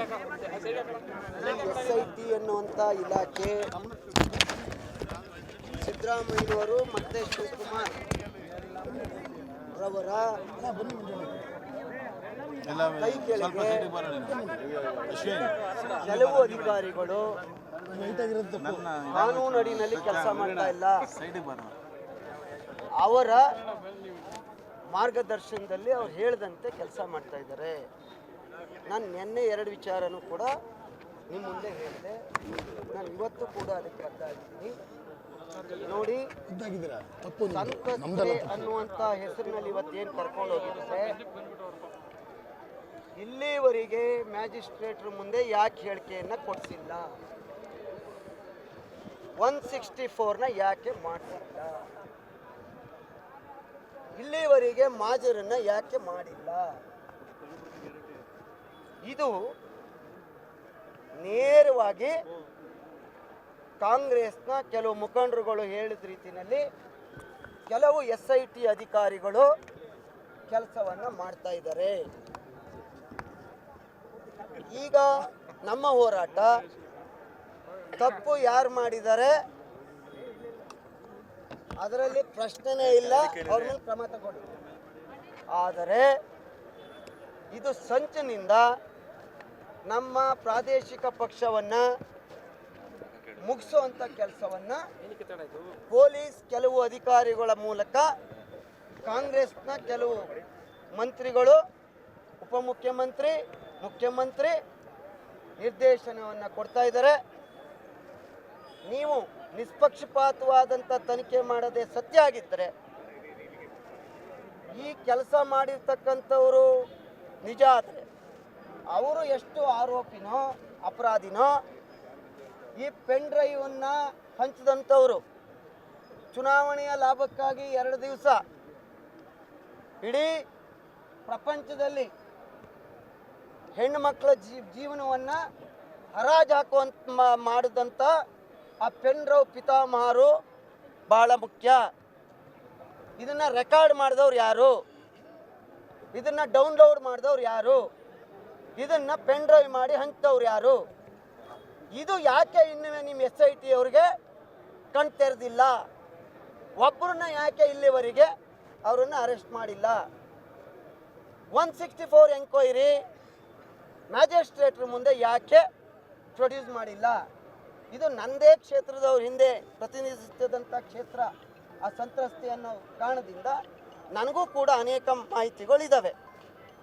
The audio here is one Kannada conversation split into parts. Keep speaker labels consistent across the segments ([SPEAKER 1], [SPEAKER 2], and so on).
[SPEAKER 1] ಎಸ್ ಐ ಟಿ ಎನ್ನುವಂಥ ಇಲಾಖೆ. ಸಿದ್ದರಾಮಯ್ಯವರು ಮತ್ತೆ ಶಿವಕುಮಾರ್ ರವರ ಕೈ ಕೆಳಗೆ ಕೆಲವು ಅಧಿಕಾರಿಗಳು ಕಾನೂನು ಅಡಿನಲ್ಲಿ ಕೆಲಸ ಮಾಡ್ತಾ ಇಲ್ಲ. ಅವರ ಮಾರ್ಗದರ್ಶನದಲ್ಲಿ ಅವ್ರು ಹೇಳ್ದಂತೆ ಕೆಲಸ ಮಾಡ್ತಾ ಇದ್ದಾರೆ. ನಾನು ನಿನ್ನೆ ಎರಡು ವಿಚಾರನೂ ಕೂಡ ನಿಮ್ಮ ಮುಂದೆ ಹೇಳಿದೆ. ನಾನು ಇವತ್ತು ಕೂಡ ಅದಕ್ಕೆ ಬದ್ಧ ಆಗಿದ್ದೀನಿ ನೋಡಿ ಸಂತ್ರಸ್ತೆ ಅನ್ನುವಂಥ ಹೆಸರಿನಲ್ಲಿ ಇವತ್ತೇನು ಕರ್ಕೊಂಡು ಹೋಗಿದ್ದಾರೆ ಇಲ್ಲಿವರೆಗೆ ಮ್ಯಾಜಿಸ್ಟ್ರೇಟ್ರ ಮುಂದೆ ಯಾಕೆ ಹೇಳಿಕೆಯನ್ನು ಕೊಡಿಸಿಲ್ಲ? ಒನ್ ಸಿಕ್ಸ್ಟಿ ಫೋರ್ನ ಯಾಕೆ ಮಾಡಿಸಿಲ್ಲ? ಇಲ್ಲಿವರೆಗೆ ಮಾಜರನ್ನು ಯಾಕೆ ಮಾಡಿಲ್ಲ? ಇದು ನೇರವಾಗಿ ಕಾಂಗ್ರೆಸ್ನ ಕೆಲವು ಮುಖಂಡರುಗಳು ಹೇಳಿದ ರೀತಿಯಲ್ಲಿ ಕೆಲವು ಎಸ್ ಐ ಟಿ ಅಧಿಕಾರಿಗಳು ಕೆಲಸವನ್ನು ಮಾಡ್ತಾ ಇದ್ದಾರೆ. ಈಗ ನಮ್ಮ ಹೋರಾಟ, ತಪ್ಪು ಯಾರು ಮಾಡಿದ್ದಾರೆ ಅದರಲ್ಲಿ ಪ್ರಶ್ನೆನೇ ಇಲ್ಲ, ಅವ್ರ ಮೇಲೆ ಕ್ರಮ ತಗೊಂಡು ಆದರೆ ಇದು ಸಂಚಿನಿಂದ ನಮ್ಮ ಪ್ರಾದೇಶಿಕ ಪಕ್ಷವನ್ನು ಮುಗಿಸುವಂಥ ಕೆಲಸವನ್ನು ಪೊಲೀಸ್ ಕೆಲವು ಅಧಿಕಾರಿಗಳ ಮೂಲಕ ಕಾಂಗ್ರೆಸ್ನ ಕೆಲವು ಮಂತ್ರಿಗಳು, ಉಪಮುಖ್ಯಮಂತ್ರಿ, ಮುಖ್ಯಮಂತ್ರಿ ನಿರ್ದೇಶನವನ್ನು ಕೊಡ್ತಾ ಇದ್ದಾರೆ. ನೀವು ನಿಷ್ಪಕ್ಷಪಾತವಾದಂಥ ತನಿಖೆ ಮಾಡದೆ ಸತ್ಯ ಆಗಿದ್ದರೆ ಈ ಕೆಲಸ ಮಾಡಿರ್ತಕ್ಕಂಥವರು ನಿಜ ಆದರೆ ಅವರು ಎಷ್ಟು ಆರೋಪಿನೋ, ಅಪರಾಧಿನೋ, ಈ ಪೆನ್ ಡ್ರೈವನ್ನು ಹಂಚಿದಂಥವರು. ಚುನಾವಣೆಯ ಲಾಭಕ್ಕಾಗಿ ಎರಡು ದಿವಸ ಇಡೀ ಪ್ರಪಂಚದಲ್ಲಿ ಹೆಣ್ಣು ಮಕ್ಕಳ ಜೀ, ಜೀವನವನ್ನು ಹರಾಜು ಹಾಕುವಂತ ಮಾಡಿದಂಥ ಆ ಪೆನ್ ಡ್ರೈವ್ ಪಿತಾಮಹರು ಭಾಳ ಮುಖ್ಯ. ಇದನ್ನು ರೆಕಾರ್ಡ್ ಮಾಡಿದವ್ರು ಯಾರು? ಇದನ್ನು ಡೌನ್ಲೋಡ್ ಮಾಡಿದವ್ರು ಯಾರು? ಇದನ್ನು ಪೆನ್ ಡ್ರೈವ್ ಮಾಡಿ ಹಂಚಿದವ್ರು ಯಾರು? ಇದು ಯಾಕೆ ಇನ್ನು ನಿಮ್ಮ ಎಸ್ ಐ ಟಿ ಅವ್ರಿಗೆ ಕಣ್ ತೆರೆದಿಲ್ಲ? ಒಬ್ಬರನ್ನ ಯಾಕೆ ಇಲ್ಲಿವರೆಗೆ ಅವರನ್ನು ಅರೆಸ್ಟ್ ಮಾಡಿಲ್ಲ? ಒನ್ ಸಿಕ್ಸ್ಟಿ ಫೋರ್ ಎಂಕ್ವೈರಿ ಮ್ಯಾಜಿಸ್ಟ್ರೇಟ್ರ್ ಮುಂದೆ ಯಾಕೆ ಪ್ರೊಡ್ಯೂಸ್ ಮಾಡಿಲ್ಲ? ಇದು ನನ್ನದೇ ಕ್ಷೇತ್ರದವ್ರ ಹಿಂದೆ ಪ್ರತಿನಿಧಿಸುತ್ತಿದ್ದಂಥ ಕ್ಷೇತ್ರ. ಆ ಸಂತ್ರಸ್ತೆಯನ್ನು ಕಾರಣದಿಂದ ನನಗೂ ಕೂಡ ಅನೇಕ ಮಾಹಿತಿಗಳಿದ್ದಾವೆ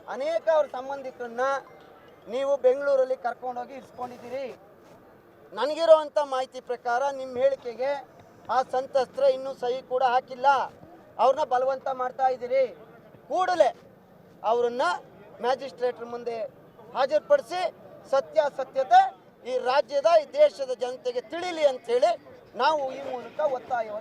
[SPEAKER 1] ಅನೇಕ ಅವ್ರ ಸಂಬಂಧಿಕರನ್ನ ನೀವು ಬೆಂಗಳೂರಲ್ಲಿ ಕರ್ಕೊಂಡೋಗಿ ಇರಿಸ್ಕೊಂಡಿದ್ದೀರಿ. ನನಗಿರೋವಂಥ ಮಾಹಿತಿ ಪ್ರಕಾರ ನಿಮ್ಮ ಹೇಳಿಕೆಗೆ ಆ ಸಂತ್ರಸ್ತ್ರ ಇನ್ನೂ ಸಹಿ ಕೂಡ ಹಾಕಿಲ್ಲ. ಅವ್ರನ್ನ ಬಲವಂತ ಮಾಡ್ತಾ ಇದ್ದೀರಿ. ಕೂಡಲೇ ಅವರನ್ನು ಮ್ಯಾಜಿಸ್ಟ್ರೇಟ್ರ ಮುಂದೆ ಹಾಜರುಪಡಿಸಿ ಸತ್ಯಾಸತ್ಯತೆ ಈ ರಾಜ್ಯದ ಈ ದೇಶದ ಜನತೆಗೆ ತಿಳಿಲಿ ಅಂತೇಳಿ ನಾವು ಈ ಮೂಲಕ ಒತ್ತಾಯವನ್ನು